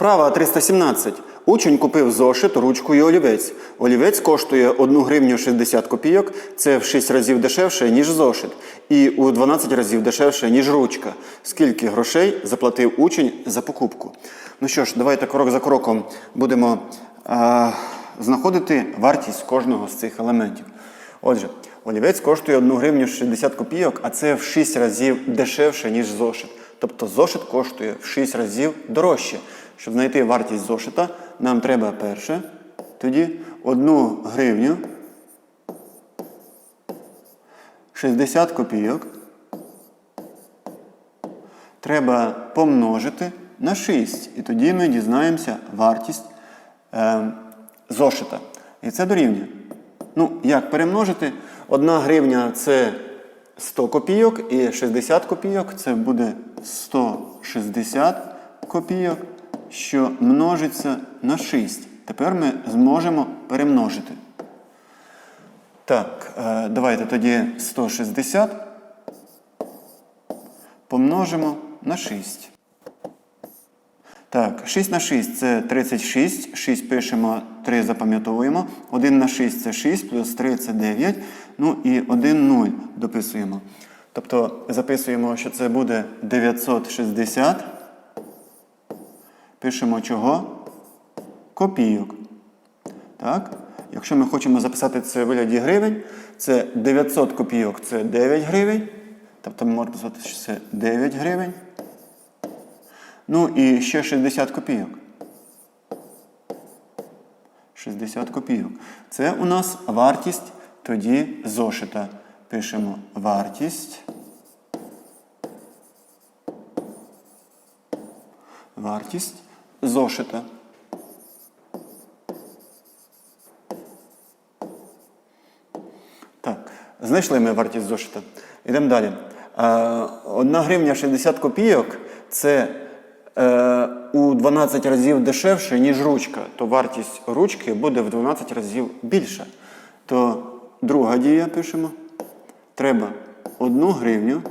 Вправа 317. Учень купив зошит, ручку і олівець. Олівець коштує 1 гривню 60 копійок. Це в 6 разів дешевше, ніж зошит. І у 12 разів дешевше, ніж ручка. Скільки грошей заплатив учень за покупку? Ну що ж, давайте крок за кроком будемо а, знаходити вартість кожного з цих елементів. Отже, олівець коштує 1 гривню 60 копійок, а це в 6 разів дешевше, ніж зошит. Тобто зошит коштує в 6 разів дорожче. Щоб знайти вартість зошита, нам треба перше, тоді 1 гривню 60 копійок. Треба помножити на 6. І тоді ми дізнаємося вартість е, зошита. І це дорівнює. Ну, як перемножити? 1 гривня це 100 копійок і 60 копійок це буде 160 копійок, що множиться на 6. Тепер ми зможемо перемножити. Так, е, давайте тоді 160 помножимо на 6. Так, 6 на 6 це 36. 6 пишемо, 3 запам'ятовуємо. 1 на 6 це 6, плюс 3 це 9. Ну і 1 0 дописуємо. Тобто записуємо, що це буде 960. Пишемо чого? Копійок. Так? Якщо ми хочемо записати це в вигляді гривень, це 900 копійок це 9 гривень. Тобто ми можемо писати, що це 9 гривень. Ну і ще 60 копійок. 60 копійок. Це у нас вартість тоді зошита. Пишемо вартість. Вартість зошита. Так, знайшли ми вартість зошита. Йдемо далі. Е, 1 гривня 60 копійок це е, у 12 разів дешевше, ніж ручка. То вартість ручки буде в 12 разів більша. То друга дія пишемо. Треба 1 гривню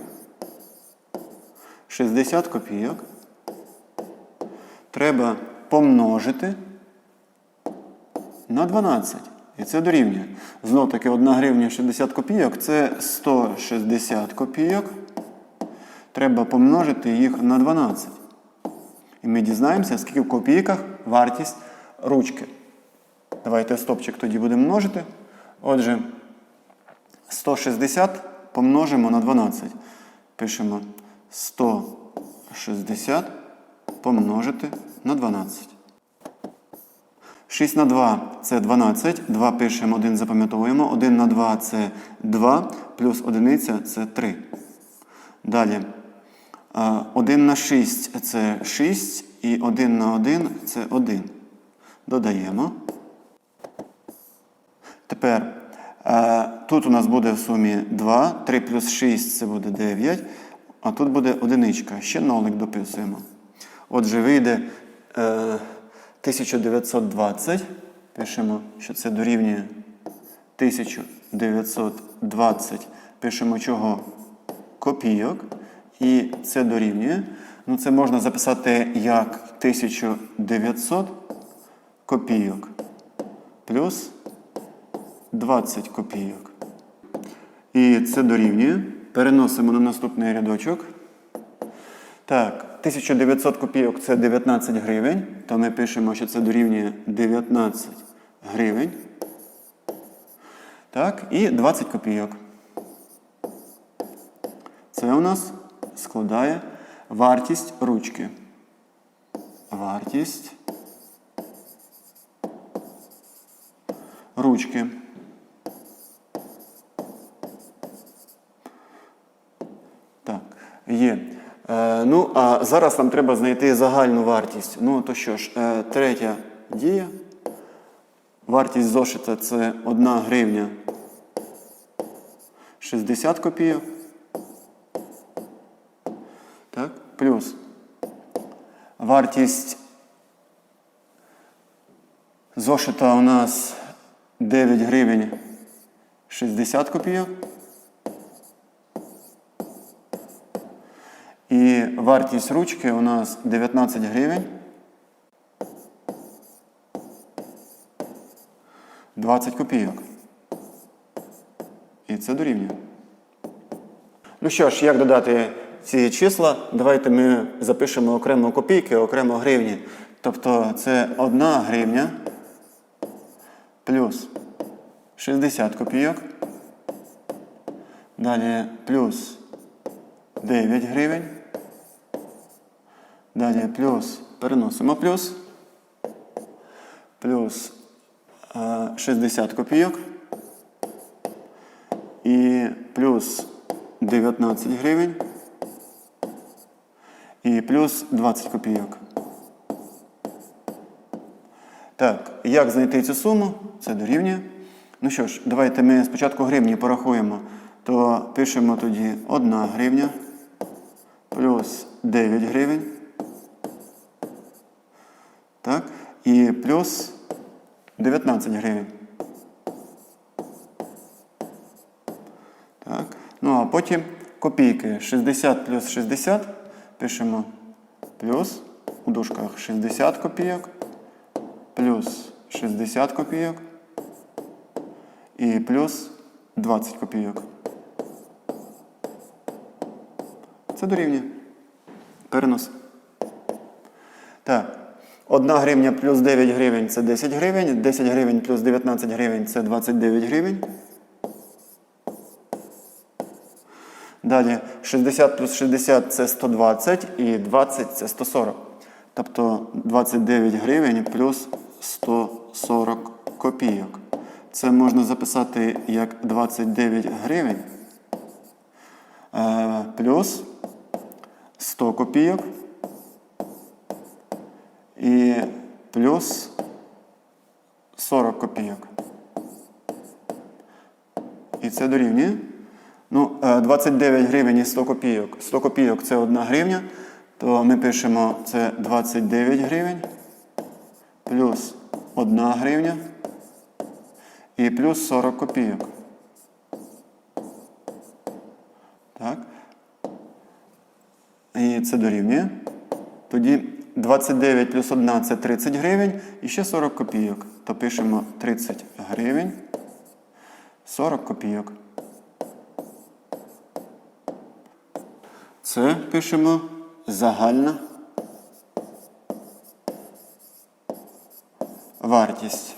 60 копійок. Треба помножити на 12. І це дорівнює. Знов таки 1 гривня 60 копійок це 160 копійок. Треба помножити їх на 12. І ми дізнаємося, скільки в копійках вартість ручки. Давайте стопчик тоді будемо множити. Отже, 160 помножимо на 12. Пишемо 160 помножити на 12. 6 на 2 це 12. 2 пишемо, 1 запам'ятовуємо. 1 на 2 це 2, плюс 1 це 3. Далі. 1 на 6 це 6, і 1 на 1 це 1. Додаємо. Тепер тут у нас буде в сумі 2, 3 плюс 6 це буде 9, а тут буде одиничка. Ще нолик дописуємо. Отже, вийде е, 1920. Пишемо, що це дорівнює 1920. Пишемо чого? Копійок. І це дорівнює. Ну, це можна записати як 1900 копійок плюс 20 копійок. І це дорівнює. Переносимо на наступний рядочок. Так, 1900 копійок це 19 гривень. То ми пишемо, що це дорівнює 19 гривень. Так, і 20 копійок. Це у нас складає вартість ручки. Вартість ручки. Так, є. Е, ну, а зараз нам треба знайти загальну вартість. Ну, то що ж, е, третя дія. Вартість зошита це 1 гривня 60 копійок. Так, плюс вартість зошита у нас 9 гривень 60 копійок. І вартість ручки у нас 19 гривень. 20 копійок. І це дорівнює. Ну що ж, як додати ці числа? Давайте ми запишемо окремо копійки, окремо гривні. Тобто це 1 гривня плюс 60 копійок. Далі плюс 9 гривень. Далі плюс переносимо плюс. Плюс е, 60 копійок. І плюс 19 гривень. І плюс 20 копійок. Так, як знайти цю суму? Це дорівнює. Ну що ж, давайте ми спочатку гривні порахуємо. То пишемо тоді 1 гривня плюс 9 гривень. Так, і плюс 19 гривень. Так. Ну а потім копійки 60 плюс 60. Пишемо плюс у дужках 60 копійок, плюс 60 копійок і плюс 20 копійок. Це дорівнює. Перенос. Так. 1 гривня плюс 9 гривень це 10 гривень. 10 гривень плюс 19 гривень це 29 гривень. Далі 60 плюс 60 це 120 і 20 це 140. Тобто 29 гривень плюс 140 копійок. Це можна записати як 29 гривень е, плюс 100 копійок і плюс 40 копійок. І це дорівнює. Ну, е, 29 гривень і 100 копійок. 100 копійок це 1 гривня, то ми пишемо це 29 гривень плюс 1 гривня і плюс 40 копійок. Так. І це дорівнює. Тоді 29 плюс 1 це 30 гривень і ще 40 копійок. То пишемо 30 гривень 40 копійок. Це пишемо загальна вартість.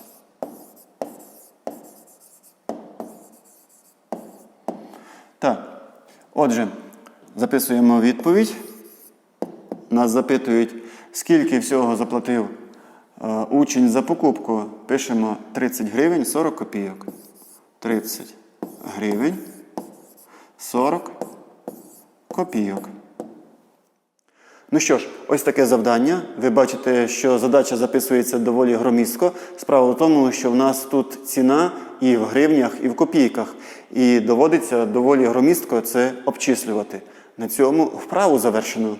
Так. Отже, записуємо відповідь. Нас запитують, скільки всього заплатив е, учень за покупку. Пишемо 30 гривень 40 копійок. 30 гривень 40 копійок. Ну що ж, ось таке завдання. Ви бачите, що задача записується доволі громістко. Справа в тому, що в нас тут ціна і в гривнях, і в копійках. І доводиться доволі громістко це обчислювати. На цьому вправу завершено.